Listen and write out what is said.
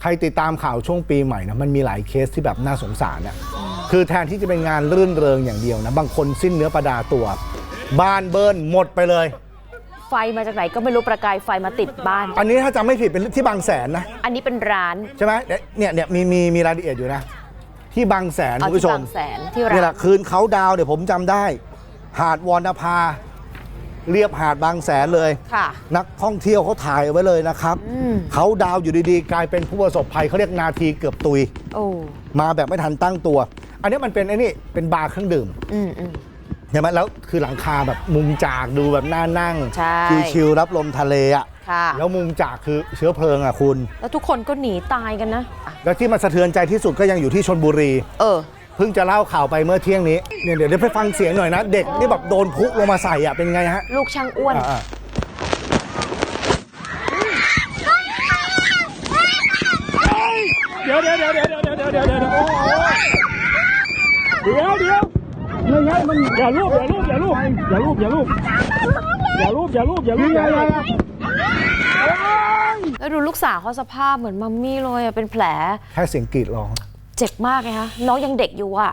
ใครติดตามข่าวช่วงปีใหม่นะมันมีหลายเคสที่แบบน่าสงสารน่ะคือแทนที่จะเป็นงานรื่นเริงอย่างเดียวนะ บางคนสิ้นเนื้อประดาตัว บ้านเบิ้ลหมดไปเลย ไฟมาจากไหนก็ไม่รู้ประกายไฟมาติดบ้าน อันนี้ถ้าจำไม่ผิดเป็นที่บางแสนนะ อันนี้เป็นร้านใช่ไหมเนี่ยเนี่ยมีมีมีรายละเอียดอยู่นะ ที่บางแสนเอาคุณที่ผู้ชมบางแสนที่ร้านี่แหละนคืนเขาดาวน์เดี๋ยวผมจำได้ หาดวรรณภา เรียบหาดบางแสนเลย ค่ะ นักท่องเที่ยวเขาถ่ายเอาไว้เลยนะครับ อืม เขาดาวน์อยู่ดีๆ กลายเป็นผู้ประสบภัยเขาเรียกนาทีเกือบตุย โอ้ มาแบบไม่ทันตั้งตัว อันนี้มันเป็นไอ้นี่เป็นบาร์เครื่องดื่มอืมอืม ใช่ไหมแล้วคือหลังคาแบบมุมจากดูแบบน่านั่งใช่ ชิลๆรับลมทะเลอะค่ะ แล้วมุมจากคือเชื้อเพลิงอะคุณ แล้วทุกคนก็หนีตายกันนะอะแล้วที่มันสะเทือนใจที่สุดก็ยังอยู่ที่ชนบุรี เออ เพิ่งจะเล่าข่าวไปเมื่อเที่ยงนี้เนี่ยเดี๋ยวเดี๋ยวไปฟังเสียงหน่อยนะ เด็กนี่แบบโดนพุลงมาใส่อะเป็นไงฮะลูกช่างอ้วน อ่าเดี๋ยวเดี๋ยวเดี๋ยวเดี๋ยวเดี๋ยวเดี๋ยวเดี๋ยวเดี๋ยวโอ้โหเดี๋ยวเดี๋ยวไม่งั้นมันอย่าลูบอย่าลูบอย่าลูบอย่าลูบอย่าลูบอย่าลูบอย่าลูบอย่าลูบอย่าลูบแล้วดูลูกสาวเขาสภาพเหมือนมัมมี่เลยอะเป็นแผลแค่เสียงกรีดร้อง เจ็บมากไงคะน้องยังเด็กอยู่อะ